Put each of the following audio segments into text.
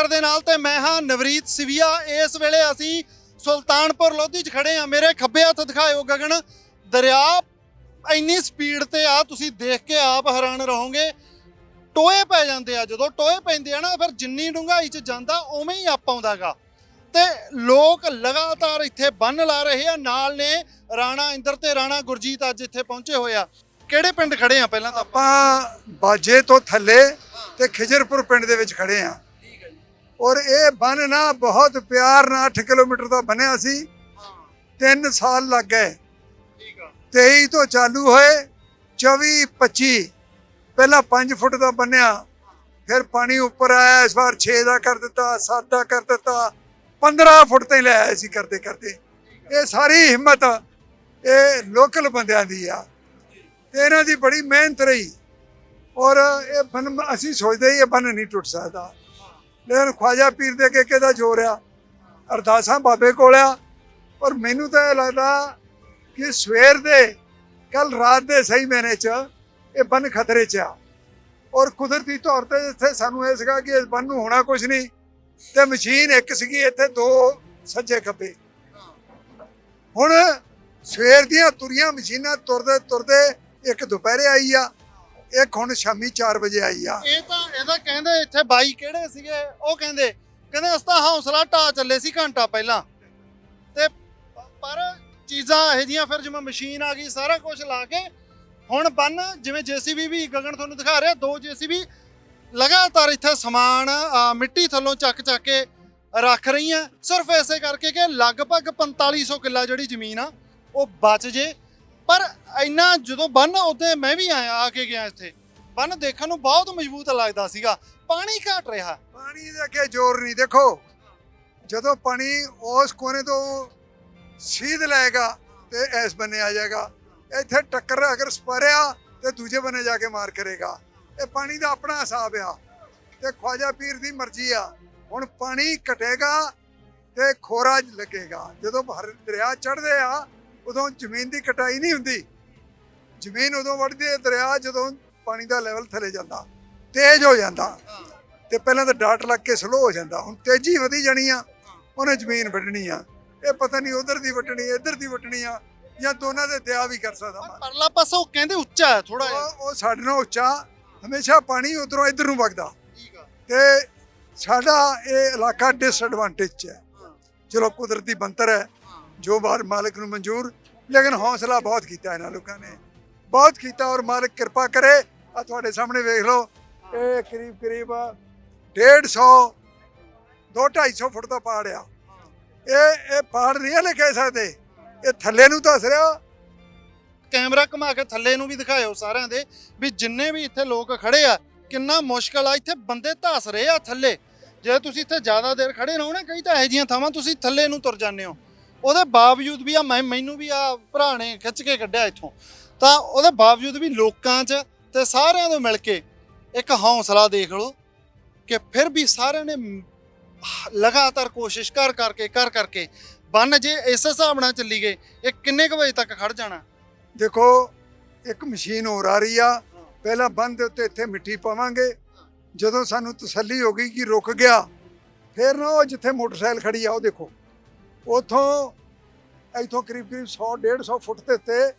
ਸਿਖਰ ਦੇ ਨਾਲ ਤੇ ਮੈਂ ਹਾਂ ਨਵਰੀਤ ਸਿਵੀਆ। ਇਸ ਵੇਲੇ ਅਸੀਂ ਸੁਲਤਾਨਪੁਰ ਲੋਧੀ 'ਚ ਖੜੇ ਆ ਮੇਰੇ ਖੱਬੇ ਹੱਥ ਦਿਖਾਇਓ ਗਗਨ। ਦਰਿਆ ਇੰਨੀ ਸਪੀਡ ਤੇ ਆ, ਤੁਸੀਂ ਦੇਖ ਕੇ ਆਪ ਹੈਰਾਨ ਰਹੋਗੇ। ਟੋਏ ਪੈ ਜਾਂਦੇ ਆ। ਜਦੋਂ ਟੋਏ ਪੈਂਦੇ ਆ ਨਾ, ਫਿਰ ਜਿੰਨੀ ਡੂੰਘਾਈ 'ਚ ਜਾਂਦਾ, ਉਵੇਂ ਹੀ ਆਪ ਆਉਂਦਾਗਾ। ਤੇ ਲੋਕ ਲਗਾਤਾਰ ਇੱਥੇ ਬੰਨ ਲਾ ਰਹੇ ਆ। ਨਾਲ ਨੇ ਰਾਣਾ ਇੰਦਰ ਤੇ ਰਾਣਾ ਗੁਰਜੀਤ ਅੱਜ ਇੱਥੇ ਪਹੁੰਚੇ ਹੋਏ ਆ। ਕਿਹੜੇ ਪਿੰਡ ਖੜੇ ਆ? ਪਹਿਲਾਂ ਤਾਂ ਆਪਾਂ ਆਪਾਂ ਬਾਜੇ ਤੋਂ ਥੱਲੇ ਤੇ ਖਿਜਰਪੁਰ ਪਿੰਡ ਦੇ ਵਿੱਚ ਖੜੇ ਆ। ਔਰ ਇਹ ਬੰਨ ਨਾ ਬਹੁਤ ਪਿਆਰ ਨਾਲ 8 ਕਿਲੋਮੀਟਰ ਦਾ ਬਣਿਆ ਸੀ। 3 ਸਾਲ ਲੱਗ ਗਏ। ਠੀਕ ਆ। 23 ਤੋਂ ਚਾਲੂ ਹੋਏ 24 25 ਪਹਿਲਾਂ 5 ਫੁੱਟ ਦਾ ਬਣਿਆ ਫਿਰ ਪਾਣੀ ਉੱਪਰ ਆਇਆ ਇਸ ਵਾਰ 6 ਦਾ ਕਰ ਦਿੱਤਾ 7 ਦਾ ਕਰ ਦਿੱਤਾ। 15 ਫੁੱਟ ਤੇ ਲੈ ਆਏ ਸੀ ਕਰਦੇ ਕਰਦੇ। ਇਹ ਸਾਰੀ ਹਿੰਮਤ ਇਹ ਲੋਕਲ ਬੰਦਿਆਂ ਦੀ ਆ। ਤੇ ਇਹਨਾਂ ਦੀ ਬੜੀ ਮਿਹਨਤ ਰਹੀ। ਔਰ ਇਹ ਬਨ ਅਸੀਂ ਸੋਚਦੇ ਹੀ ਇਹ ਬਨ ਨਹੀਂ ਟੁੱਟ ਸਕਦਾ। ਲੇਕਿਨ ਖਵਾਜਾ ਪੀਰ ਦੇ ਕੇ ਕਿਹਦਾ ਜ਼ੋਰ ਆ? ਅਰਦਾਸਾਂ ਬਾਬੇ ਕੋਲ ਆ। ਔਰ ਮੈਨੂੰ ਤਾਂ ਇਹ ਲੱਗਦਾ ਕਿ ਸਵੇਰ ਦੇ, ਕੱਲ ਰਾਤ ਦੇ ਸਹੀ ਮਹੀਨੇ ਚ ਇਹ ਬੰਨ ਖਤਰੇ ਚ ਆ। ਔਰ ਕੁਦਰਤੀ ਤੌਰ ਤੇ ਇੱਥੇ ਸਾਨੂੰ ਇਹ ਸੀਗਾ ਕਿ ਇਸ ਬੰਨ ਨੂੰ ਹੋਣਾ ਕੁਝ ਨਹੀਂ। ਤੇ ਮਸ਼ੀਨ ਇੱਕ ਸੀਗੀ, ਇੱਥੇ ਦੋ ਸੱਜੇ ਖੱਬੇ। ਹੁਣ ਸਵੇਰ ਦੀਆਂ ਤੁਰੀਆਂ ਮਸ਼ੀਨਾਂ ਤੁਰਦੇ ਤੁਰਦੇ ਇੱਕ ਦੁਪਹਿਰੇ ਆਈ ਆ, ਇੱਕ ਹੁਣ ਸ਼ਾਮੀ 4 ਵਜੇ ਆਈ ਆ। ਇਹ ਤਾਂ ਇਹਦਾ ਕਹਿੰਦੇ ਇੱਥੇ ਬਾਈ ਕਿਹੜੇ ਸੀਗੇ? ਉਹ ਕਹਿੰਦੇ ਕਹਿੰਦੇ ਅਸ ਤਾਂ ਹੌਸਲਾ ਢਾ ਚੱਲੇ ਸੀ ਘੰਟਾ ਪਹਿਲਾਂ। ਤੇ ਪਰ ਚੀਜ਼ਾਂ ਇਹੋ ਜਿਹੀਆਂ ਫਿਰ ਜਿਵੇਂ ਮਸ਼ੀਨ ਆ ਗਈ, ਸਾਰਾ ਕੁਝ ਲਾ ਕੇ ਹੁਣ ਬੰਨ, ਜਿਵੇਂ ਜੀਸੀਬੀ ਵੀ ਗਗਨ ਤੁਹਾਨੂੰ ਦਿਖਾ ਰਿਹਾ, ਦੋ ਜੀਸੀਬੀ ਲਗਾਤਾਰ ਇੱਥੇ ਸਮਾਨ ਮਿੱਟੀ ਥੱਲੋਂ ਚੱਕ ਚੱਕ ਕੇ ਰੱਖ ਰਹੀਆਂ। ਸਿਰਫ ਐਸੇ ਕਰਕੇ ਕਿ ਲਗਭਗ 4500 ਕਿੱਲਾ ਜਿਹੜੀ ਜ਼ਮੀਨ ਆ, ਉਹ ਬਚ ਜੇ। ਪਰ ਇੰਨਾ ਜਦੋਂ ਬੰਨ ਉੱਤੇ ਮੈਂ ਵੀ ਆਇਆ ਆ ਕੇ ਗਿਆ ਇੱਥੇ। ਬੰਨ ਦੇਖਣ ਨੂੰ ਬਹੁਤ ਮਜ਼ਬੂਤ ਲੱਗਦਾ ਸੀਗਾ। ਪਾਣੀ ਘਟ ਰਿਹਾ। ਪਾਣੀ ਦੇ ਅੱਗੇ ਜ਼ੋਰ ਨਹੀਂ, ਦੇਖੋ। ਜਦੋਂ ਪਾਣੀ ਉਸ ਕੋਨੇ ਤੋਂ ਸੀਧ ਲਏਗਾ ਤੇ ਇਸ ਬੰਨੇ ਆ ਜਾਏਗਾ। ਇੱਥੇ ਟੱਕਰ ਅਗਰ ਸਪਰਿਆ ਤੇ ਦੂਜੇ ਬੰਨੇ ਜਾ ਕੇ ਮਾਰ ਕਰੇਗਾ। ਇਹ ਪਾਣੀ ਦਾ ਆਪਣਾ ਹਿਸਾਬ ਆ। ਤੇ ਖਵਾਜਾ ਪੀਰ ਦੀ ਮਰਜ਼ੀ ਆ। ਹੁਣ ਪਾਣੀ ਘਟੇਗਾ ਤੇ ਖੋਰਾ ਲੱਗੇਗਾ। ਜਦੋਂ ਹਰ ਦਰਿਆ ਚੜ੍ਹਦੇ ਆ, ਉਦੋਂ ਜ਼ਮੀਨ ਦੀ ਕਟਾਈ ਨਹੀਂ ਹੁੰਦੀ। ਜ਼ਮੀਨ ਉਦੋਂ ਵੱਢਦੀ ਹੈ ਦਰਿਆ ਜਦੋਂ ਪਾਣੀ ਦਾ ਲੈਵਲ ਥੱਲੇ ਜਾਂਦਾ ਤੇਜ਼ ਹੋ ਜਾਂਦਾ ਤੇ ਪਹਿਲਾਂ ਤਾਂ ਡਾਟ ਲੱਗ ਕੇ ਸਲੋ ਹੋ ਜਾਂਦਾ ਹੁਣ ਤੇਜ਼ੀ ਵਧੀ ਜਾਣੀ ਆ ਉਹਨੇ ਜ਼ਮੀਨ ਵੱਢਣੀ ਆ ਇਹ ਪਤਾ ਨਹੀਂ ਉਧਰ ਦੀ ਵੱਢਣੀ ਇੱਧਰ ਦੀ ਵੱਢਣੀ ਆ ਜਾਂ ਦੋਨਾਂ ਦੇ ਦਿਆ ਵੀ ਕਰ ਸਕਦਾ ਮੈਂ। ਪਰਲਾ ਪਾਸਾ ਉਹ ਕਹਿੰਦੇ ਉੱਚਾ ਹੈ ਥੋੜਾ ਜਿਹਾ। ਉਹ ਸਾਡੇ ਨਾਲ ਉੱਚਾ ਹਮੇਸ਼ਾ ਪਾਣੀ ਉਧਰੋਂ ਇੱਧਰ ਨੂੰ ਵਗਦਾ। ਤੇ ਸਾਡਾ ਇਹ ਇਲਾਕਾ ਡਿਸਐਡਵਾਂਟੇਜ 'ਚ ਹੈ। ਚਲੋ ਕੁਦਰਤੀ ਬੰਤਰ ਹੈ ਜੋ ਬਾਰ ਮਾਲਕ ਨੂੰ ਮਨਜ਼ੂਰ ਲੇਕਿਨ ਹੌਸਲਾ ਬਹੁਤ ਕੀਤਾ ਇਹਨਾਂ ਲੋਕਾਂ ਨੇ। ਬਹੁਤ ਕੀਤਾ ਔਰ ਮਾਲਕ ਕਿਰਪਾ ਕਰੇ। ਆ ਤੁਹਾਡੇ ਸਾਹਮਣੇ ਵੇਖ ਲਓ, ਇਹ ਕਰੀਬ ਕਰੀਬ 150 ਦੋ 250 ਫੁੱਟ ਦਾ ਪਹਾੜ ਆ। ਇਹ ਇਹ ਪਹਾੜ ਨਹੀਂ ਹਲੇ ਕਹਿ ਸਕਦੇ। ਇਹ ਥੱਲੇ ਨੂੰ ਦੱਸ ਰਿਹਾ। ਕੈਮਰਾ ਘੁਮਾ ਕੇ ਥੱਲੇ ਨੂੰ ਵੀ ਦਿਖਾਇਓ ਸਾਰਿਆਂ ਦੇ ਵੀ ਜਿੰਨੇ ਵੀ ਇੱਥੇ ਲੋਕ ਖੜੇ ਆ, ਕਿੰਨਾ ਮੁਸ਼ਕਲ ਆ। ਇੱਥੇ ਬੰਦੇ ਧੱਸ ਰਹੇ ਆ ਥੱਲੇ। ਜੇ ਤੁਸੀਂ ਇੱਥੇ ਜ਼ਿਆਦਾ ਦੇਰ ਖੜੇ ਰਹੋ ਨਾ, ਕਈ ਤਾਂ ਇਹੋ ਜਿਹੀਆਂ ਥਾਵਾਂ ਤੁਸੀਂ ਥੱਲੇ ਨੂੰ ਤੁਰ ਜਾਂਦੇ ਹੋ। ਉਹਦੇ ਬਾਵਜੂਦ ਵੀ ਆ, ਮੈਂ, ਮੈਨੂੰ ਵੀ ਆ ਭਰਾ ਨੇ ਖਿੱਚ ਕੇ ਕੱਢਿਆ ਇੱਥੋਂ। ਤਾਂ ਉਹਦੇ ਬਾਵਜੂਦ ਵੀ ਲੋਕਾਂ 'ਚ ਤੇ ਸਾਰਿਆਂ ਨੂੰ ਮਿਲ ਕੇ ਇੱਕ ਹੌਸਲਾ ਦੇਖ ਲਓ ਕਿ ਫਿਰ ਵੀ ਸਾਰਿਆਂ ਨੇ ਮ- ਲਗਾਤਾਰ ਕੋਸ਼ਿਸ਼ ਕਰ ਕਰਕੇ ਕਰ ਕਰਕੇ ਬੰਨ ਜੇ ਇਸ ਹਿਸਾਬ ਨਾਲ ਚੱਲੀ ਗਏ, ਇਹ ਕਿੰਨੇ ਕੁ ਵਜੇ ਤੱਕ ਖੜ ਜਾਣਾ? ਦੇਖੋ, ਇੱਕ ਮਸ਼ੀਨ ਹੋਰ ਆ ਰਹੀ ਆ। ਪਹਿਲਾਂ ਬੰਨ ਦੇ ਉੱਤੇ ਇੱਥੇ ਮਿੱਟੀ ਪਾਵਾਂਗੇ। ਜਦੋਂ ਸਾਨੂੰ ਤਸੱਲੀ ਹੋ ਗਈ ਕਿ ਰੁਕ ਗਿਆ, ਫਿਰ ਨਾ ਉਹ ਜਿੱਥੇ ਮੋਟਰਸਾਈਕਲ ਖੜੀ ਆ, ਉਹ ਦੇਖੋ। ਉਥੋਂ, ਇੱਥੋਂ ਕਰੀਬ ਕਰੀਬ 100 150 ਫੁੱਟ ਦੇ ਉੱਤੇ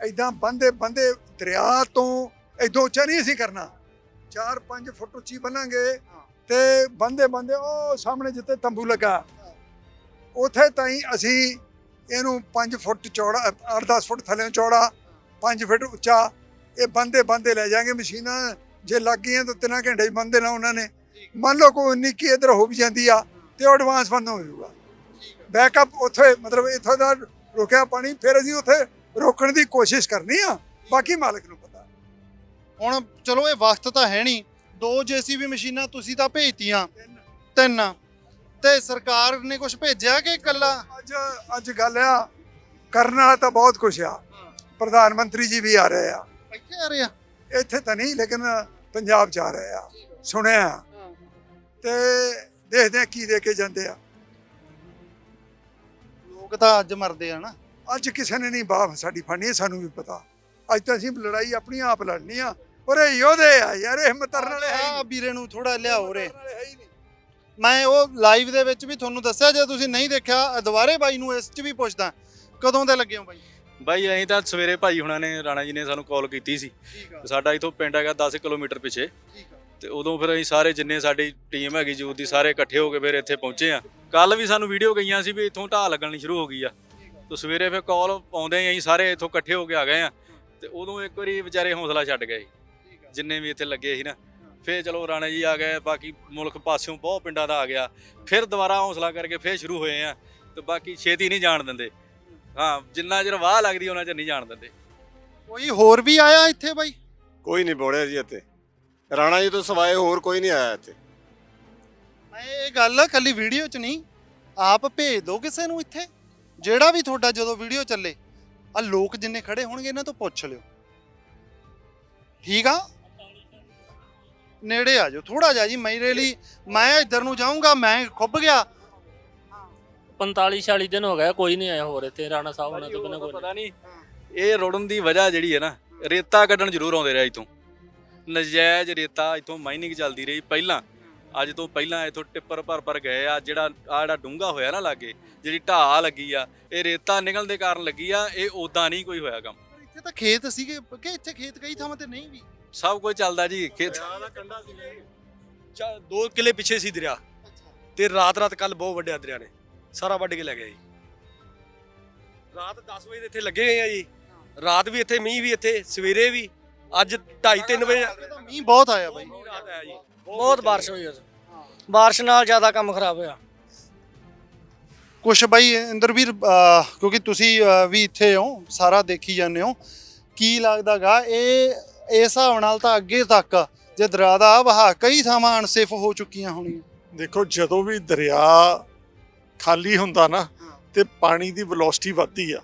ਐਦਾਂ ਬੰਦੇ ਬੰਦੇ ਦਰਿਆ ਤੋਂ ਐਦੋਂ ਉੱਚਾ ਨਹੀਂ ਅਸੀਂ ਕਰਨਾ। 4-5 ਫੁੱਟ ਉੱਚੀ ਬਣਾਂਗੇ ਤੇ ਬੰਦੇ ਬੰਦੇ ਉਹ ਸਾਹਮਣੇ ਜਿੱਥੇ ਤੰਬੂ ਲੱਗਾ। ਉਥੇ ਤਾਈਂ ਅਸੀਂ ਇਹਨੂੰ 5 ਫੁੱਟ ਚੌੜਾ 8-10 ਫੁੱਟ ਥੱਲੇ ਚੌੜਾ 5 ਫੁੱਟ ਉੱਚਾ ਇਹ ਬੰਦੇ ਬੰਦੇ ਲੈ ਜਾਾਂਗੇ ਮਸ਼ੀਨਾਂ। ਜੇ ਲੱਗ ਗਈਆਂ ਤਾਂ ਤਿੰਨਾਂ ਘੰਟੇ 'ਚ ਬੰਦੇ ਨਾ ਉਹਨਾਂ ਨੇ। ਮੰਨ ਲਓ ਕੋਈ ਨਿੱਕੀ ਇਧਰ ਹੋ ਵੀ ਜਾਂਦੀ ਆ ਤੇ ਉਹ ਐਡਵਾਂਸ ਬੰਦ ਹੋ ਜਾਊਗਾ। ਬੈਕਅਪ ਉੱਥੇ ਮਤਲਬ ਇੱਥੋਂ ਦਾ ਰੁਕਿਆ ਪਾਣੀ ਫਿਰ ਅਸੀਂ ਉੱਥੇ ਰੋਕਣ ਦੀ ਕੋਸ਼ਿਸ਼ ਕਰਨੀ ਆ ਬਾਕੀ ਮਾਲਕ ਨੂੰ ਪਤਾ। ਹੁਣ ਚਲੋ ਇਹ ਵਕਤ ਤਾਂ ਹੈ ਨਹੀਂ। ਦੋ ਜੀਸੀਬੀ ਮਸ਼ੀਨਾਂ ਤੁਸੀਂ ਤਾਂ ਭੇਜਤੀਆਂ। ਤਿੰਨ। ਤੇ ਸਰਕਾਰ ਨੇ ਕੁਝ ਭੇਜਿਆ ਕਿ ਇਕੱਲਾ? ਅੱਜ ਅੱਜ ਗੱਲ ਆ ਕਰਨ ਵਾਲਾ ਤਾਂ ਬਹੁਤ ਕੁਛ ਆ। ਪ੍ਰਧਾਨ ਮੰਤਰੀ ਜੀ ਵੀ ਆ ਰਹੇ ਆ। ਇੱਥੇ ਆ ਰਹੇ ਆ? ਇੱਥੇ ਤਾਂ ਨਹੀਂ ਲੇਕਿਨ ਪੰਜਾਬ ਚ ਆ ਰਹੇ ਆ। ਸੁਣਿਆ ਤੇ ਦੇਖਦੇ ਆ ਕੀ ਦੇ ਕੇ ਜਾਂਦੇ ਆ। ਲੋਕ ਤਾਂ ਅੱਜ ਮਰਦੇ ਆ ਨਾ। ਅੱਜ ਕਿਸੇ ਨੇ ਨਹੀਂ ਬਾਹ ਸਾਡੀ ਫੜਨੀ ਸਾਨੂੰ ਵੀ ਪਤਾ। ਅੱਜ ਤਾਂ ਅਸੀਂ ਲੜਾਈ ਆਪਣੀ ਆਪ ਲੜਨੀ ਆ। ਔਰ ਇਹ ਯੋਧੇ ਆ ਯਾਰ ਇਹ ਹਿੰਮਤ ਕਰਨ ਵਾਲੇ ਹੈ ਆ ਵੀਰੇ ਨੂੰ ਥੋੜਾ ਲਿਆਓ ਰੇ। ਮੈਂ ਉਹ ਲਾਈਵ ਦੇ ਵਿੱਚ ਵੀ ਤੁਹਾਨੂੰ ਦੱਸਿਆ ਜੇ ਤੁਸੀਂ ਨਹੀਂ ਦੇਖਿਆ ਦੁਬਾਰੇ ਬਾਈ ਨੂੰ ਇਸ 'ਚ ਵੀ ਪੁੱਛਦਾ ਕਦੋਂ ਦੇ ਲੱਗੇ ਹੋ ਬਾਈ? ਬਾਈ ਅਸੀਂ ਤਾਂ ਸਵੇਰੇ ਭਾਈ ਹੁਣਾਂ ਨੇ ਰਾਣਾ ਜੀ ਨੇ ਸਾਨੂੰ ਕਾਲ ਕੀਤੀ ਸੀ। ਸਾਡਾ ਇਥੋਂ ਪਿੰਡ ਹੈਗਾ 10 ਕਿਲੋਮੀਟਰ ਪਿੱਛੇ। ਤੇ ਉਦੋਂ ਫਿਰ ਅਸੀਂ ਸਾਰੇ ਜਿੰਨੇ ਸਾਡੀ ਟੀਮ ਹੈਗੀ ਯੂਥ ਦੀ ਸਾਰੇ ਇਕੱਠੇ ਹੋ ਕੇ ਫਿਰ ਇੱਥੇ ਪਹੁੰਚੇ ਆ। ਕੱਲ ਵੀ ਸਾਨੂੰ ਵੀਡੀਓ ਗਈਆਂ ਸੀ ਵੀ ਇੱਥੋਂ ਢਾਹ ਲੱਗਣੀ ਸ਼ੁਰੂ ਹੋ ਗਈ ਆ। ਤੇ ਸਵੇਰੇ ਫਿਰ ਕਾਲ ਆਉਂਦੇ ਹੀ ਅਸੀਂ ਸਾਰੇ ਇੱਥੋਂ ਇਕੱਠੇ ਹੋ ਕੇ ਆ ਗਏ ਆ ਤੇ ਉਦੋਂ ਇੱਕ ਵਾਰੀ ਵਿਚਾਰੇ ਹੌਸਲਾ ਛੱਡ ਗਏ। ਜਿੰਨੇ ਵੀ ਇੱਥੇ ਲੱਗੇ ਸੀ ਨਾ। ਫਿਰ ਚਲੋ ਰਾਣਾ ਜੀ ਆ ਗਏ ਬਾਕੀ ਮੁਲਕ ਪਾਸਿਓਂ ਬਹੁਤ ਪਿੰਡਾਂ ਦਾ ਆ ਗਿਆ। ਫਿਰ ਦੁਬਾਰਾ ਹੌਸਲਾ ਕਰਕੇ ਫਿਰ ਸ਼ੁਰੂ ਹੋਏ ਆ ਤੇ ਬਾਕੀ ਛੇਤੀ ਨਹੀਂ ਜਾਣ ਦਿੰਦੇ। ਹਾਂ ਜਿੰਨਾ ਚਿਰ ਵਾਹ ਲੱਗਦੀ ਉਹਨਾਂ ਚਿਰ ਨਹੀਂ ਜਾਣ ਦਿੰਦੇ। ਕੋਈ ਹੋਰ ਵੀ ਆਇਆ ਇੱਥੇ ਬਾਈ? ਕੋਈ ਨਹੀਂ ਬੋੜਿਆ ਜੀ ਇੱਥੇ। ਰਾਣਾ ਜੀ ਤੋਂ ਸਿਵਾਏ ਹੋਰ ਕੋਈ ਨਹੀਂ ਆਇਆ ਇੱਥੇ। ਮੈਂ ਇਹ ਗੱਲ ਕੱਲੀ ਵੀਡੀਓ 'ਚ ਨਹੀਂ। ਆਪ ਭੇਜ ਦਿਓ ਕਿਸੇ ਨੂੰ ਇੱਥੇ। ਜਿਹੜਾ ਵੀ ਤੁਹਾਡਾ ਜਦੋਂ ਵੀਡੀਓ ਚੱਲੇ ਆ ਲੋਕ ਜਿੰਨੇ ਖੜੇ ਹੋਣਗੇ ਇਹਨਾਂ ਤੋਂ ਪੁੱਛ ਲਿਓ। ਠੀਕ ਆ? ਨੇੜੇ ਆ ਜਾਓ ਥੋੜਾ ਜਿਹਾ ਜੀ ਮੇਰੇ ਲਈ ਮੈਂ ਇੱਧਰ ਨੂੰ ਜਾਊਂਗਾ ਮੈਂ ਖੁੱਬ ਗਿਆ। 45 46 ਦਿਨ ਹੋ ਗਏ ਕੋਈ ਨਹੀਂ ਆਇਆ ਹੋਰ ਇੱਥੇ ਰਾਣਾ ਸਾਹਿਬ ਉਹਨਾਂ ਤੋਂ ਬਿਨਾਂ ਕੋਈ ਪਤਾ ਨਹੀਂ ਇਹ ਰੋੜਨ ਦੀ ਵਜ੍ਹਾ ਜਿਹੜੀ ਹੈ ਨਾ ਰੇਤਾ ਕੱਢਣ ਜ਼ਰੂਰ ਆਉਂਦੇ ਰਹੇ ਇਥੋਂ। ਨਜਾਇਜ਼ ਰੇਤਾ ਇਥੋਂ ਮਾਈਨਿੰਗ ਚੱਲਦੀ ਰਹੀ ਪਹਿਲਾਂ। ਅੱਜ ਤੋਂ ਪਹਿਲਾਂ ਇਥੋਂ ਟਿੱਪਰ ਭਰ ਭਰ ਗਏ ਆ ਜਿਹੜਾ ਆ ਜਿਹੜਾ ਡੂੰਗਾ ਹੋਇਆ ਨਾ ਲਾਗੇ ਜਿਹੜੀ ਢਾਹ ਲੱਗੀ ਆ ਇਹ ਰੇਤਾ ਨਿਕਲਣ ਦੇ ਕਾਰਨ ਲੱਗੀ ਆ ਇਹ ਉਦਾਂ ਨਹੀਂ ਕੋਈ ਹੋਇਆ ਕੰਮ। ਇੱਥੇ ਤਾਂ ਖੇਤ ਸੀਗੇ ਕਿ ਇੱਥੇ ਖੇਤ ਕਈ ਥਾਵਾਂ ਤੇ ਨਹੀਂ ਵੀ? ਸਭ ਕੁਝ ਚੱਲਦਾ ਜੀ ਖੇਤ ਦੋ ਕਿਲੇ ਪਿੱਛੇ ਸੀ ਦਰਿਆ। ਤੇ ਰਾਤ ਰਾਤ ਕੱਲ ਬਹੁਤ ਵੱਡਿਆ ਦਰਿਆ ਨੇ ਸਾਰਾ ਵੱਢ ਕੇ ਲੈ ਗਿਆ ਜੀ। ਰਾਤ 10 ਵਜੇ ਇੱਥੇ ਲੱਗੇ ਹੋਏ ਆ ਜੀ। ਰਾਤ ਵੀ ਇੱਥੇ ਮੀਂਹ ਵੀ ਇੱਥੇ ਸਵੇਰੇ ਵੀ ਅੱਜ 2:30 3 ਵਜੇ ਮੀਂਹ ਬਹੁਤ ਆਇਆ ਬਾਈ। ਰਾਤ ਆਇਆ ਜੀ। ਬਹੁਤ ਬਾਰਿਸ਼ ਹੋਈ ਉਸ ਬਾਰਿਸ਼ ਨਾਲ ਜ਼ਿਆਦਾ ਕੰਮ ਖਰਾਬ ਹੋਇਆ। ਕੁਛ ਬਾਈ ਇੰਦਰਵੀਰ ਅਹ, ਕਿਉਂਕਿ ਤੁਸੀਂ ਅਹ, ਵੀ ਇੱਥੇ ਹੋ ਸਾਰਾ ਦੇਖੀ ਜਾਂਦੇ ਹੋ। ਕੀ ਲੱਗਦਾਗਾ ਇਹ ਇਸ ਹਿਸਾਬ ਨਾਲ ਤਾਂ ਅੱਗੇ ਤੱਕ ਜੇ ਦਰਿਆ ਦਾ ਵਹਾ ਕਈ ਥਾਵਾਂ ਅਨਸੇਫ ਹੋ ਚੁੱਕੀਆਂ ਹੋਣੀਆਂ। ਦੇਖੋ ਜਦੋਂ ਵੀ ਦਰਿਆ ਖਾਲੀ ਹੁੰਦਾ ਨਾ ਤੇ ਪਾਣੀ ਦੀ ਵੈਲੋਸਿਟੀ ਵੱਧਦੀ ਆ।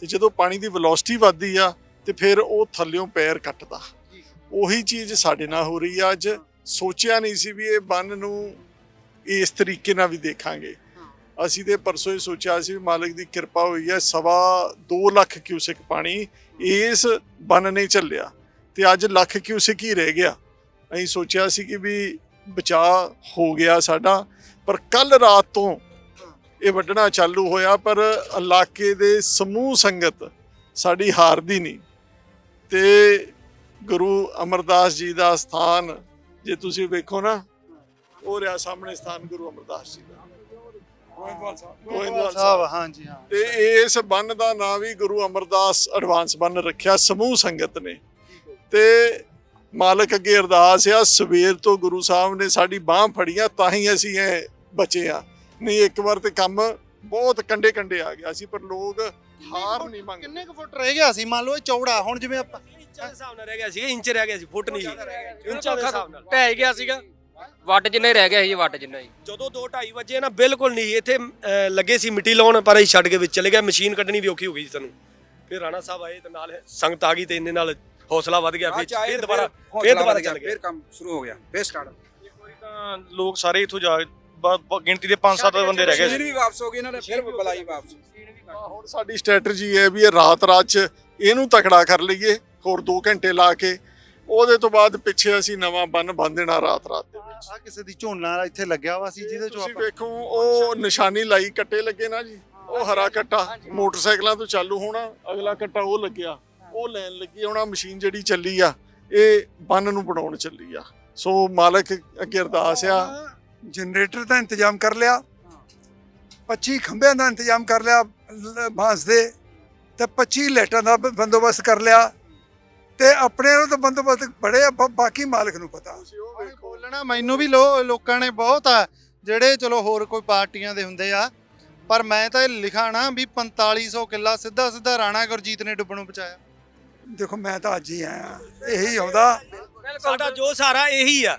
ਤੇ ਜਦੋਂ ਪਾਣੀ ਦੀ ਵੈਲੋਸਿਟੀ ਵੱਧਦੀ ਆ ਤੇ ਫਿਰ ਉਹ ਥੱਲਿਓਂ ਪੈਰ ਕੱਟਦਾ। ਉਹੀ ਚੀਜ਼ ਸਾਡੇ ਨਾਲ ਹੋ ਰਹੀ ਆ ਅੱਜ। ਸੋਚਿਆ ਨਹੀਂ ਸੀ ਵੀ ਇਹ ਬੰਨ ਨੂੰ ਇਸ ਤਰੀਕੇ ਨਾਲ ਵੀ ਦੇਖਾਂਗੇ। ਅਸੀਂ ਤੇ ਪਰਸੋਂ ਹੀ ਸੋਚਿਆ ਸੀ ਵੀ ਮਾਲਕ ਦੀ ਕਿਰਪਾ ਹੋਈ ਹੈ ਸਵਾ 2 ਲੱਖ ਕਿਊਸਿਕ ਪਾਣੀ ਇਸ ਬੰਨ ਨੇ ਝੱਲਿਆ ਤੇ ਅੱਜ ਲੱਖ ਕਿਊਸਿਕ ਹੀ ਰਹਿ ਗਿਆ। ਅਸੀਂ ਸੋਚਿਆ ਸੀ ਕਿ ਵੀ ਬਚਾ ਹੋ ਗਿਆ ਸਾਡਾ ਪਰ ਕੱਲ ਰਾਤ ਤੋਂ ਇਹ ਵੱਢਣਾ ਚਾਲੂ ਹੋਇਆ ਪਰ ਇਲਾਕੇ ਦੇ ਸਮੂਹ ਸੰਗਤ ਸਾਡੀ ਹਾਰਦੀ ਨਹੀਂ। ਤੇ ਗੁਰੂ ਅਮਰਦਾਸ ਜੀ ਦਾ ਸਥਾਨ ਜੇ ਤੁਸੀਂ ਵੇਖੋ ਨਾ ਉਹ ਰਿਹਾ ਸਾਹਮਣੇ ਸਥਾਨ ਗੁਰੂ ਅਮਰਦਾਸ ਜੀ ਦਾ। ਗੋਇੰਦਵਾਲ ਸਾਹਿਬ। ਗੋਇੰਦਵਾਲ ਸਾਹਿਬ ਹਾਂਜੀ ਹਾਂ। ਤੇ ਇਸ ਬੰਨ ਦਾ ਨਾਂ ਵੀ ਗੁਰੂ ਅਮਰਦਾਸ ਐਡਵਾਂਸ ਬੰਨ ਰੱਖਿਆ ਸਮੂਹ ਸੰਗਤ ਨੇ। ਤੇ ਮਾਲਕ ਅੱਗੇ ਅਰਦਾਸ ਆ ਸਵੇਰ ਤੋਂ ਗੁਰੂ ਸਾਹਿਬ ਨੇ ਸਾਡੀ ਬਾਹ ਫੜੀਆਂ ਤਾਂ ਹੀ ਅਸੀਂ ਇਹ ਬਚੇ ਆ ਨਹੀਂ ਇੱਕ ਵਾਰ ਤੇ ਕੰਮ ਬਹੁਤ ਕੰਡੇ ਕੰਡੇ ਆ ਗਿਆ ਸੀ ਪਰ ਲੋਕ ਹਾਰ ਨਹੀਂ ਮੰਗਦੇ। ਕਿੰਨੇ ਕੁ ਫੁੱਟ ਰਹਿ ਗਿਆ ਸੀ? ਮੰਨ ਲਓ ਇਹ ਚੌੜਾ ਹੁਣ ਜਿਵੇਂ ਆਪਾਂ ਇੰਚਾਂ ਦੇ ਹਿਸਾਬ ਨਾਲ ਰਹਿ ਗਿਆ ਸੀ ਇੰਚ ਰਹਿ ਗਿਆ ਸੀ ਫੁੱਟ ਨਹੀਂ ਸੀ। ਇੰਚਾਂ ਦੇ ਹਿਸਾਬ ਨਾਲ। ਢਹਿ ਗਿਆ ਸੀਗਾ। ਵੱਟ ਜਿੰਨਾ ਹੀ ਰਹਿ ਗਿਆ ਸੀ ਵੱਟ ਜਿੰਨਾ ਹੀ। ਜਦੋਂ 2:30 ਵਜੇ ਨਾ ਬਿਲਕੁਲ ਨਹੀਂ ਸੀ। ਇੱਥੇ ਅਹ, ਲੱਗੇ ਸੀ ਮਿੱਟੀ ਲਾਉਣ ਪਰ ਅਸੀਂ ਛੱਡ ਕੇ ਵਿੱਚ ਚਲੇ ਗਏ। ਮਸ਼ੀਨ ਕੱਢਣੀ ਵੀ ਔਖੀ ਹੋ ਗਈ ਸੀ ਸਾਨੂੰ। ਫਿਰ ਰਾਣਾ ਸਾਹਿਬ ਆਏ ਤੇ ਨਾਲ ਸੰਗਤ ਆ ਗਈ ਤੇ ਇੰਨੇ ਨਾਲ ਹੌਸਲਾ ਵੱਧ ਗਿਆ। ਫਿਰ ਫਿਰ ਦੁਬਾਰਾ ਫਿਰ ਦੁਬਾਰਾ ਚੱਲ ਗਿਆ ਫਿਰ ਕੰਮ ਸ਼ੁਰੂ ਹੋ ਗਿਆ ਫਿਰ ਸਟਾਰਟ ਤਾਂ ਲੋਕ ਸਾਰੇ ਇੱਥੋਂ ਜਾ ਬ- ਬ- ਗਿਣਤੀ ਦੇ 5-7 ਬੰਦੇ ਰਹਿ ਗਏ ਮਸ਼ੀਨ ਸੀ। ਵੀ ਵਾਪਸ ਹੋ ਗਈ ਇਹਨਾਂ ਨੇ ਫਿਰ ਬੁਲਾਈ ਵਾਪਸ। ਹੁਣ ਸਾਡੀ ਸਟ੍ਰੈਟਜੀ ਹੈ ਵੀ ਇਹ ਰਾਤ ਰਾਤ ਚ ਇਹਨੂੰ ਤਕੜਾ ਕਰ ਲਈਏ। ਹੋਰ 2 ਘੰਟੇ ਲਾ ਕੇ ਉਹਦੇ ਤੋਂ ਬਾਅਦ ਪਿੱਛੇ ਅਸੀਂ ਨਵਾਂ ਬੰਨ ਬੰਨ ਦੇਣਾ ਰਾਤ ਰਾਤ ਦੇ ਵਿੱਚ। ਆ ਕਿਸੇ ਦੀ ਝੋਨਾ ਇੱਥੇ ਲੱਗਿਆ ਵਾ ਸੀ ਜਿਹਦੇ ਚੋਂ ਤੁਸੀਂ ਆਪਾਂ ਵੇਖੋ ਉਹ ਨਿਸ਼ਾਨੀ ਲਾਈ ਕੱਟੇ ਲੱਗੇ ਨਾ ਜੀ। ਉਹ ਹਰਾ ਕੱਟਾ ਮੋਟਰਸਾਈਕਲਾਂ ਤੋਂ ਚਾਲੂ ਹੋਣਾ ਅਗਲਾ ਕੱਟਾ ਉਹ ਲੱਗਿਆ। ਉਹ ਲੈਣ ਲੱਗੀ ਹੁਣ ਮਸ਼ੀਨ ਜਿਹੜੀ ਚੱਲੀ ਆ ਇਹ ਬੰਨ ਨੂੰ ਬਣਾਉਣ ਚੱਲੀ ਆ। ਸੋ ਮਾਲਕ ਅੱਗੇ ਅਰਦਾਸ ਆ। ਜਨਰੇਟਰ ਦਾ ਇੰਤਜ਼ਾਮ ਕਰ ਲਿਆ। 25 ਖੰਭਿਆਂ ਦਾ ਇੰਤਜ਼ਾਮ ਕਰ ਲਿਆ ਲ- ਬਾਂਸ ਦੇ। ਤੇ 25 ਲਾਈਟਾਂ ਦਾ ਬ- ਬੰਦੋਬਸਤ ਕਰ ਲਿਆ। ਤੇ ਆਪਣੇ ਨੂੰ ਤਾਂ ਬੰਦੋਬਸਤ ਬੜੇ ਆ, ਬ- ਬਾਕੀ ਮਾਲਕ ਨੂੰ ਪਤਾ। ਬੋਲਣਾ ਮੈਨੂੰ ਵੀ ਲੋ- ਲੋਕਾਂ ਨੇ ਬਹੁਤ ਆ ਜਿਹੜੇ ਚਲੋ ਹੋਰ ਕੋਈ ਪਾਰਟੀਆਂ ਦੇ ਹੁੰਦੇ ਆ ਪਰ ਮੈਂ ਤਾਂ ਇਹ ਲਿਖਾਣਾ ਵੀ 4500 ਕਿੱਲਾ ਸਿੱਧਾ ਸਿੱਧਾ ਰਾਣਾ ਗੁਰਜੀਤ ਨੇ ਡੁੱਬਣੋਂ ਬਚਾਇਆ। ਦੇਖੋ ਮੈਂ ਤਾਂ ਅੱਜ ਹੀ ਆਇਆ। ਇਹੀ ਆਉਂਦਾ। ਸਾਡਾ ਜੋ ਸਾਰਾ ਇਹੀ ਆ।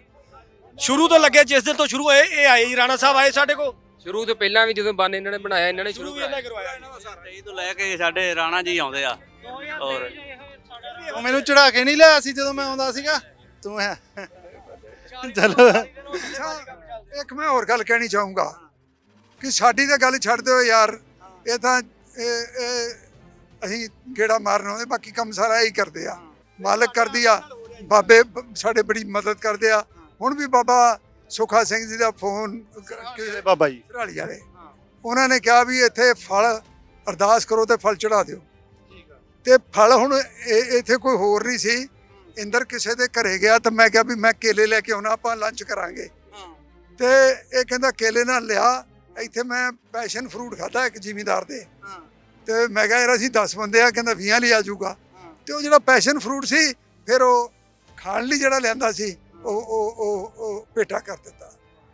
ਸ਼ੁਰੂ ਤੋਂ ਲੱਗੇ ਜਿਸ ਦਿਨ ਤੋਂ ਸ਼ੁਰੂ ਹੋਏ ਇਹ ਆਏ ਜੀ ਰਾਣਾ ਸਾਹਿਬ ਆਏ ਸਾਡੇ ਕੋਲ। ਸ਼ੁਰੂ ਤੋਂ ਪਹਿਲਾਂ ਵੀ ਜਦੋਂ ਬੰਨ ਇਹਨਾਂ ਨੇ ਬਣਾਇਆ ਇਹਨਾਂ ਨੇ ਸ਼ੁਰੂ ਸ਼ੁਰੂ ਵੀ ਇਹਨਾਂ ਕਰਵਾਇਆ। ਇਹ ਤੋਂ ਲੈ ਕੇ ਸਾਡੇ ਰਾਣਾ ਜੀ ਆਉਂਦੇ ਆ। ਔਰ ਉਹ ਮੈਨੂੰ ਚੜਾ ਕੇ ਨਹੀਂ ਲਿਆ ਸੀ ਜਦੋਂ ਮੈਂ ਆਉਂਦਾ ਸੀਗਾ। ਤੂੰ ਹੈ ਚਲੋ। ਇੱਕ ਮੈਂ ਹੋਰ ਗੱਲ ਕਹਿਣੀ ਚਾਹੂੰਗਾ ਕਿ ਸਾਡੀ ਤਾਂ ਗੱਲ ਛੱਡ ਦਿਓ ਯਾਰ। ਇਹ ਤਾਂ ਅਸੀਂ ਗੇੜਾ ਮਾਰਨ ਆਉਂਦੇ ਬਾਕੀ ਕੰਮ ਸਾਰਾ ਇਹੀ ਕਰਦੇ ਆ। ਮਾਲਕ ਕਰਦੀ ਆ ਬਾਬੇ ਸਾਡੇ ਬੜੀ ਮਦਦ ਕਰਦੇ ਆ। ਹੁਣ ਵੀ ਬਾਬਾ ਸੁਖਾ ਸਿੰਘ ਜੀ ਦਾ ਫੋਨ ਬਾਬਾ ਜੀ। ਸਰਾਲੀ ਵਾਲੇ। ਉਹਨਾਂ ਨੇ ਕਿਹਾ ਵੀ ਇੱਥੇ ਫਲ ਅਰਦਾਸ ਕਰੋ ਤੇ ਫਲ ਚੜਾ ਦਿਓ। ਤੇ ਫਲ ਹੁਣ ਇੱਥੇ ਕੋਈ ਹੋਰ ਨਹੀਂ ਸੀ। ਇੰਦਰ ਕਿਸੇ ਦੇ ਘਰੇ ਗਿਆ ਤਾਂ ਮੈਂ ਕਿਹਾ ਵੀ ਮੈਂ ਕੇਲੇ ਲੈ ਕੇ ਆਉਣਾ ਆਪਾਂ ਲੰਚ ਕਰਾਂਗੇ। ਤੇ ਇਹ ਕਹਿੰਦਾ ਕੇਲੇ ਨਾਲ ਲਿਆ ਇੱਥੇ ਮੈਂ ਪੈਸ਼ਨ ਫਰੂਟ ਖਾਦਾ ਇੱਕ ਜ਼ਿਮੀਂਦਾਰ ਦੇ। ਤੇ ਮੈਂ ਕਿਹਾ ਯਾਰ ਅਸੀਂ 10 ਬੰਦੇ ਆ ਕਹਿੰਦਾ 20 ਲਈ ਆ ਜਾਊਗਾ। ਤੇ ਉਹ ਜਿਹੜਾ ਪੈਸ਼ਨ ਫਰੂਟ ਸੀ ਫਿਰ ਉਹ ਖਾਣ ਲਈ ਜਿਹੜਾ ਲਿਆਂਦਾ ਸੀ ਉਹ ਉਹ ਉਹ ਪੇਟਾ ਕਰ ਦਿੱਤਾ।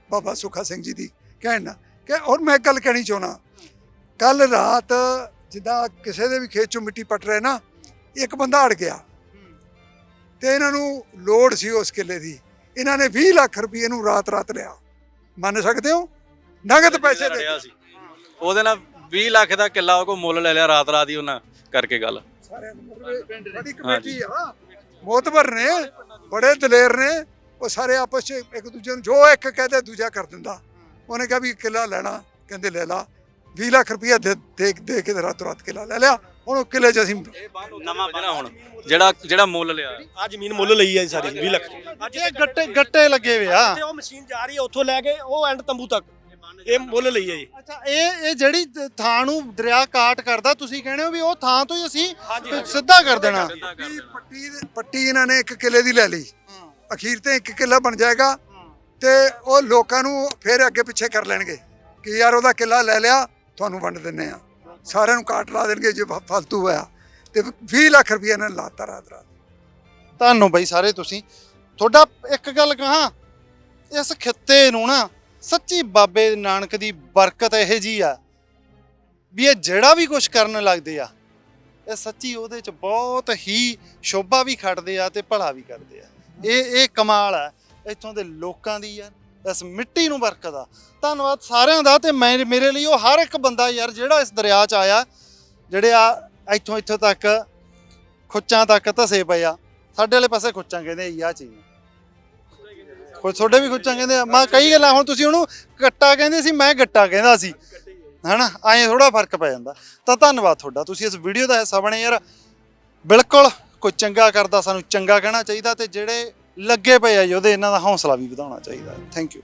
ਬਾਬਾ ਸੁਖਾ ਸਿੰਘ ਜੀ ਦੀ ਕਹਿਣ ਕਿ ਔਰ ਮੈਂ ਗੱਲ ਕਹਿਣੀ ਚਾਹਣਾ ਕੱਲ ਰਾਤ ਜਿੱਦਾਂ ਕਿਸੇ ਦੇ ਵੀ ਖੇਤ ਚੋਂ ਮਿੱਟੀ ਪੱਟ ਰਹੇ ਨਾ ਇੱਕ ਬੰਦਾ ਅੜ ਗਿਆ। ਤੇ ਇਹਨਾਂ ਨੂੰ ਲੋੜ ਸੀ ਉਸ ਕਿੱਲੇ ਦੀ। ਇਹਨਾਂ ਨੇ 20 ਲੱਖ ਰੁਪਏ ਨੂੰ ਰਾਤ ਰਾਤ ਲਿਆ। ਮੰਨ ਸਕਦੇ ਹੋ? ਨਗਦ ਪੈਸੇ ਦੇ ਸੀ। ਉਹਦੇ ਨਾਲ 20 ਲੱਖ ਦਾ ਕਿੱਲਾ ਉਹ ਕੋ ਮੁੱਲ ਲੈ ਲਿਆ ਰਾਤ ਰਾਤ ਹੀ ਉਹਨਾਂ ਕਰਕੇ ਗੱਲ। ਬੜੀ ਕਮੇਟੀ ਆ। ਮੋਤਬਰ ਨੇ ਬੜੇ ਦਲੇਰ ਨੇ ਉਹ ਸਾਰੇ ਆਪਸ ਚ ਇੱਕ ਦੂਜੇ ਨੂੰ ਜੋ ਇੱਕ ਕਹਦੇ ਦੂਜਾ ਕਰ ਦਿੰਦਾ। ਉਹਨੇ ਕਿਹਾ ਵੀ ਕਿੱਲਾ ਲੈਣਾ ਕਹਿੰਦੇ ਲੈ ਲਾ। 20 ਲੱਖ ਰੁਪਇਆ ਦੇ ਦੇ ਦੇ ਕੇ ਰਾਤੋਂ ਰਾਤ ਕਿੱਲਾ ਲੈ ਲਿਆ। ਹੁਣ ਉਹ ਕਿੱਲੇ ਚ ਅਸੀਂ ਨਵਾਂ ਬਣਾ ਹੁਣ। ਜਿਹੜਾ ਜਿਹੜਾ ਮੁੱਲ ਲਿਆ। ਆ ਜ਼ਮੀਨ ਮੁੱਲ ਲਈ ਆ ਜੀ ਸਾਰੀ 20 ਲੱਖ। ਅੱਜ ਇਹ ਗੱਟੇ ਗੱਟੇ ਲੱਗੇ ਵੇ ਆ। ਤੇ ਉਹ ਮਸ਼ੀਨ ਜਾ ਰਹੀ ਹੈ ਉੱਥੋਂ ਲੈ ਕੇ ਉਹ ਐਂਡ ਤੰਬੂ ਤੱਕ। ਇਹ ਮੁੱਲ ਲਈ ਆ ਜੀ। ਅੱਛਾ ਇਹ ਇਹ ਜਿਹੜੀ ਥਾਂ ਨੂੰ ਦਰਿਆ ਕਾਟ ਕਰਦਾ ਤੁਸੀਂ ਕਹਿੰਦੇ ਹੋ ਵੀ ਉਹ ਥਾਂ ਤੋਂ ਹੀ ਅਸੀਂ ਸਿੱਧਾ ਕਰ ਦੇਣਾ। ਪੱਟੀ ਪੱਟੀ ਇਹਨਾਂ ਨੇ ਇੱਕ ਕਿੱਲੇ ਦੀ ਲੈ ਲਈ। ਅਖੀਰ ਤੇ ਇੱਕ ਕਿੱਲਾ ਬਣ ਜਾਏਗਾ। ਤੇ ਉਹ ਲੋਕਾਂ ਨੂੰ ਫਿਰ ਅੱਗੇ ਪਿੱਛੇ ਕਰ ਲੈਣਗੇ। ਕਿ ਯਾਰ ਉਹਦਾ ਕਿੱਲਾ ਲੈ ਲਿਆ ਤੁਹਾਨੂੰ ਵੰਡ ਦਿੰਨੇ ਆ ਸਾਰਿਆਂ ਨੂੰ ਕਾਟ ਲਾ ਦੇਣਗੇ ਜੇ ਫ- ਫਾਲਤੂ ਹੋਇਆ। ਤੇ 20 ਲੱਖ ਰੁਪਏ ਇਹਨਾਂ ਨੇ ਲਾਤਾ ਰਾਤ ਰਾਤ। ਤੁਹਾਨੂੰ ਬਈ ਸਾਰੇ ਤੁਸੀਂ। ਤੁਹਾਡਾ ਇੱਕ ਗੱਲ ਕਹਾਂ, ਇਸ ਖਿੱਤੇ ਨੂੰ ਨਾ ਸੱਚੀ ਬਾਬੇ ਨਾਨਕ ਦੀ ਬਰਕਤ ਇਹ ਜੀ ਆ, ਵੀ ਇਹ ਜਿਹੜਾ ਵੀ ਕੁਝ ਕਰਨ ਲੱਗਦੇ ਆ, ਇਹ ਸੱਚੀ ਉਹਦੇ ਚ ਬਹੁਤ ਹੀ ਸ਼ੋਭਾ ਵੀ ਖੜਦੇ ਆ ਤੇ ਭਲਾ ਵੀ ਕਰਦੇ ਆ। ਇਹ ਇਹ ਕਮਾਲ ਆ। ਇੱਥੋਂ ਦੇ ਲੋਕਾਂ ਦੀ ਯਾਰ ਇਸ ਮਿੱਟੀ ਨੂੰ ਬਰਕਦਾ ਧੰਨਵਾਦ ਸਾਰਿਆਂ ਦਾ ਤੇ ਮੈਂ ਮੇਰੇ ਲਈ ਉਹ ਹਰ ਇੱਕ ਬੰਦਾ ਯਾਰ ਜਿਹੜਾ ਇਸ ਦਰਿਆ 'ਚ ਆਇਆ, ਜਿਹੜੇ ਆ ਇੱਥੋਂ ਇੱਥੋਂ ਤੱਕ ਖੁੱਚਾਂ ਤੱਕ ਧਸੇ ਪਏ ਆ। ਸਾਡੇ ਵਾਲੇ ਪਾਸੇ ਖੁੱਚਾਂ ਕਹਿੰਦੇ ਆ ਆਹ ਚੀਜ਼। ਨੂੰ। ਕੋਈ ਤੁਹਾਡੇ ਵੀ ਖੁੱਚਾਂ ਕਹਿੰਦੇ ਆ। ਮੈਂ ਕਈ ਗੱਲਾਂ ਹੁਣ ਤੁਸੀਂ ਉਹਨੂੰ ਗੱਟਾ ਕਹਿੰਦੇ ਸੀ, ਮੈਂ ਗੱਟਾ ਕਹਿੰਦਾ ਸੀ। ਹਨਾ? ਐਂ ਥੋੜਾ ਫ਼ਰਕ ਪੈ ਜਾਂਦਾ। ਤਾਂ ਧੰਨਵਾਦ ਤੁਹਾਡਾ। ਤੁਸੀਂ ਇਸ ਵੀਡੀਓ ਦਾ ਹਿੱਸਾ ਬਣੇ ਯਾਰ। ਬਿਲਕੁਲ ਕੋਈ ਚੰਗਾ ਕਰਦਾ, ਸਾਨੂੰ ਚੰਗਾ ਕਹਿਣਾ ਚਾਹੀਦਾ ਤੇ ਜਿਹੜੇ ਲੱਗੇ ਪਏ ਆ ਜੀ ਉਹਦੇ ਇਹਨਾਂ ਦਾ ਹੌਸਲਾ ਵੀ ਵਧਾਉਣਾ ਚਾਹੀਦਾ ਥੈਂਕ ਯੂ